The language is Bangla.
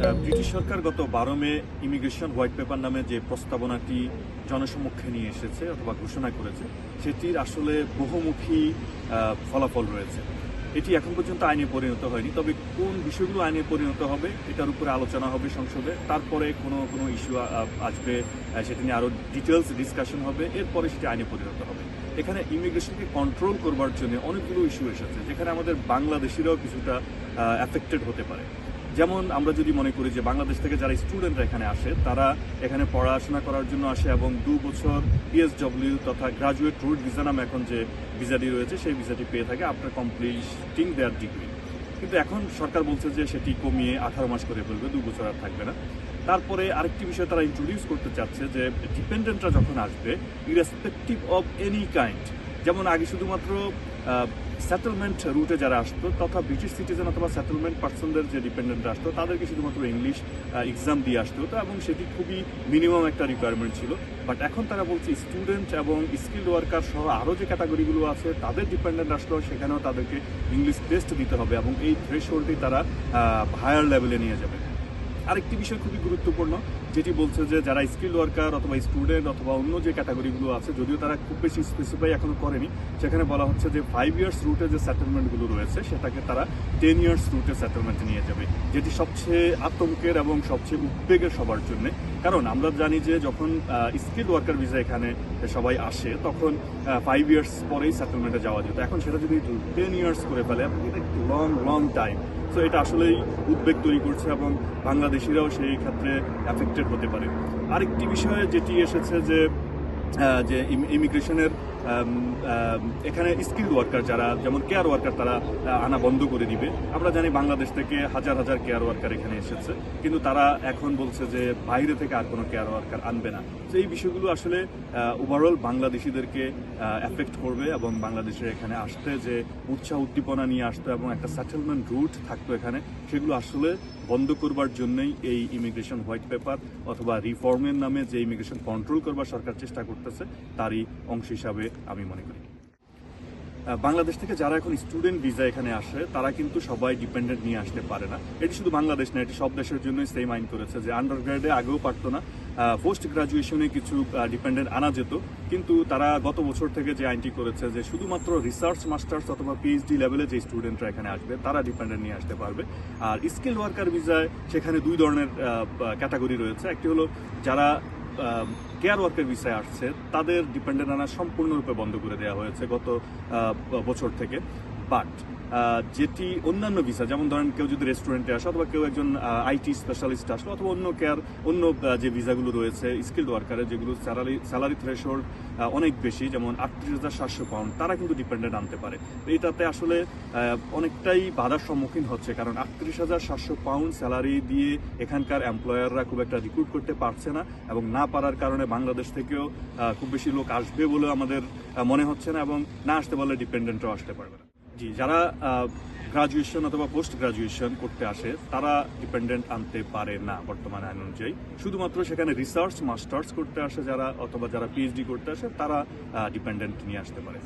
ব্রিটিশ সরকার গত বারো মে ইমিগ্রেশন হোয়াইট পেপার নামে যে প্রস্তাবনাটি জনসমক্ষে নিয়ে এসেছে অথবা ঘোষণা করেছে, সেটির আসলে বহুমুখী ফলাফল রয়েছে। এটি এখন পর্যন্ত আইনে পরিণত হয়নি, তবে কোন বিষয়গুলো আইনে পরিণত হবে এটার উপরে আলোচনা হবে সংসদে। তারপরে কোনো কোনো ইস্যু আসবে সেটা নিয়ে আরও ডিটেলস ডিসকাশন হবে, এরপরে সেটি আইনে পরিণত হবে। এখানে ইমিগ্রেশনকে কন্ট্রোল করবার জন্য অনেকগুলো ইস্যু এসেছে, যেখানে আমাদের বাংলাদেশিরাও কিছুটা অ্যাফেক্টেড হতে পারে। যেমন আমরা যদি মনে করি যে বাংলাদেশ থেকে যারা স্টুডেন্টরা এখানে আসে, তারা এখানে পড়াশোনা করার জন্য আসে এবং দু বছর পিএসডব্লিউ তথা গ্রাজুয়েট রুট ভিসা নামে এখন যে ভিসাটি রয়েছে, সেই ভিসাটি পেয়ে থাকে আফটার কমপ্লিটিং দেয়ার ডিগ্রি কিন্তু এখন সরকার বলছে যে সেটি কমিয়ে আঠারো মাস করে ফেলবে, দু বছর আর থাকবে না। তারপরে আরেকটি বিষয় তারা ইন্ট্রোডিউস করতে চাচ্ছে যে ডিপেন্ডেন্টরা যখন আসবে ইরেসপেক্টিভ অফ এনি কাইন্ড যেমন আগে শুধুমাত্র সেটেলমেন্ট রুটে যারা আসতো, তথা ব্রিটিশ সিটিজেন অথবা সেটেলমেন্ট পার্সনদের যে ডিপেন্ডেন্ট আসতো, তাদেরকে শুধুমাত্র ইংলিশ এক্সাম দিয়ে আসতে হতো এবং সেটি খুবই মিনিমাম একটা রিকোয়ারমেন্ট ছিল। বাট এখন তারা বলছে স্টুডেন্ট এবং স্কিল্ড ওয়ার্কার সহ আরও যে ক্যাটাগরিগুলো আছে, তাদের ডিপেন্ডেন্ট আসলেও সেখানেও তাদেরকে ইংলিশ টেস্ট দিতে হবে এবং এই থ্রেশহোল্ডটি তারা হায়ার লেভেলে নিয়ে যাবে। আরেকটি বিষয় খুবই গুরুত্বপূর্ণ, যেটি বলছে যে যারা স্কিল ওয়ার্কার অথবা স্টুডেন্ট অথবা অন্য যে ক্যাটাগরিগুলো আছে, যদিও তারা খুব বেশি স্পেসিফাই এখনও করেনি, সেখানে বলা হচ্ছে যে ফাইভ ইয়ার্স রুটে যে সেটেলমেন্টগুলো রয়েছে, সেটাকে তারা টেন ইয়ার্স রুটে সেটেলমেন্টে নিয়ে যাবে, যেটি সবচেয়ে আতঙ্কের এবং সবচেয়ে উদ্বেগের সবার জন্য। কারণ আমরা জানি যে যখন স্কিল ওয়ার্কার ভিসা এখানে সবাই আসে, তখন ফাইভ ইয়ার্স পরেই সেটেলমেন্টে যাওয়া যেত। এখন সেটা যদি টেন ইয়ার্স করে ফেলে লং লং টাইম তো এটা আসলেই উদ্বেগ তৈরি করছে এবং বাংলাদেশিরাও সেই ক্ষেত্রে অ্যাফেক্টেড হতে পারে। আরেকটি বিষয়ে যেটি এসেছে যে যে ইমিগ্রেশনের এখানে স্কিল ওয়ার্কার যারা, যেমন কেয়ার ওয়ার্কার তারা আনা বন্ধ করে দিবে। আমরা জানি বাংলাদেশ থেকে হাজার হাজার কেয়ার ওয়ার্কার এখানে এসেছে, কিন্তু তারা এখন বলছে যে বাইরে থেকে আর কোনো কেয়ার ওয়ার্কার আনবে না। তো এই বিষয়গুলো আসলে ওভারঅল বাংলাদেশিদেরকে অ্যাফেক্ট করবে এবং বাংলাদেশের এখানে আসতে যে উৎসাহ, উদ্দীপনা নিয়ে আসতো এবং একটা সেটেলমেন্ট রুট থাকতো এখানে, সেগুলো আসলে বন্ধ করবার জন্যই এই ইমিগ্রেশন হোয়াইট পেপার অথবা রিফর্মের নামে যে ইমিগ্রেশন কন্ট্রোল করবার সরকার চেষ্টা করতেছে, তারই অংশ হিসাবে আমি মনে করি। বাংলাদেশ থেকে যারা এখন স্টুডেন্ট ভিসা এখানে আসে, তারা কিন্তু সবাই ডিপেন্ডেন্ট নিয়ে আসতে পারে না। এটি শুধু বাংলাদেশ না, এটি সব দেশের জন্যই সেম আইন করেছে যে আন্ডার গ্রেডে আগেও পারতো না। পোস্ট গ্রাজুয়েশনে কিছু ডিপেন্ডেন্ট আনা যেত। কিন্তু তারা গত বছর থেকে যে আইনটি করেছে যে শুধুমাত্র রিসার্চ মাস্টার্স অথবা পিএইচডি লেভেলে যে স্টুডেন্টরা এখানে আসবে, তারা ডিপেন্ডেন্ট নিয়ে আসতে পারবে। আর স্কিল ওয়ার্কার ভিসায় সেখানে দুই ধরনের ক্যাটাগরি রয়েছে। একটি হলো যারা কেয়ার ওয়ার্কের বিষয়ে আসছে, তাদের ডিপেন্ডেন্ট আনা সম্পূর্ণরূপে বন্ধ করে দেওয়া হয়েছে গত বছর থেকে। বাট যেটি অন্যান্য ভিসা যেমন ধরেন কেউ যদি রেস্টুরেন্টে আসে অথবা কেউ একজন আইটি স্পেশালিস্ট আসলো অথবা অন্য কেয়ার অন্য যে ভিসাগুলো রয়েছে স্কিল্ড ওয়ার্কারের যেগুলো স্যালারি স্যালারি থ্রেশহোল্ড অনেক বেশি, যেমন আটত্রিশ হাজার সাতশো পাউন্ড তারা কিন্তু ডিপেন্ডেন্ট আনতে পারে। তো এটাতে আসলে অনেকটাই বাধার সম্মুখীন হচ্ছে, কারণ আটত্রিশ হাজার সাতশো পাউন্ড স্যালারি দিয়ে এখানকার এমপ্লয়াররা খুব একটা রিক্রুট করতে পারছে না এবং না পারার কারণে বাংলাদেশ থেকেও খুব বেশি লোক আসবে বলে আমাদের মনে হচ্ছে না এবং না আসতে পারলে ডিপেন্ডেন্টও আসতে পারবে না। জি, যারা গ্রাজুয়েশন অথবা পোস্ট গ্রাজুয়েশন করতে আসে, তারা ডিপেন্ডেন্ট আনতে পারে না বর্তমানে আইন অনুযায়ী। শুধুমাত্র সেখানে রিসার্চ মাস্টার্স করতে আসে যারা, অথবা যারা পিএইচডি করতে আসে, তারা ডিপেন্ডেন্ট নিয়ে আসতে পারে।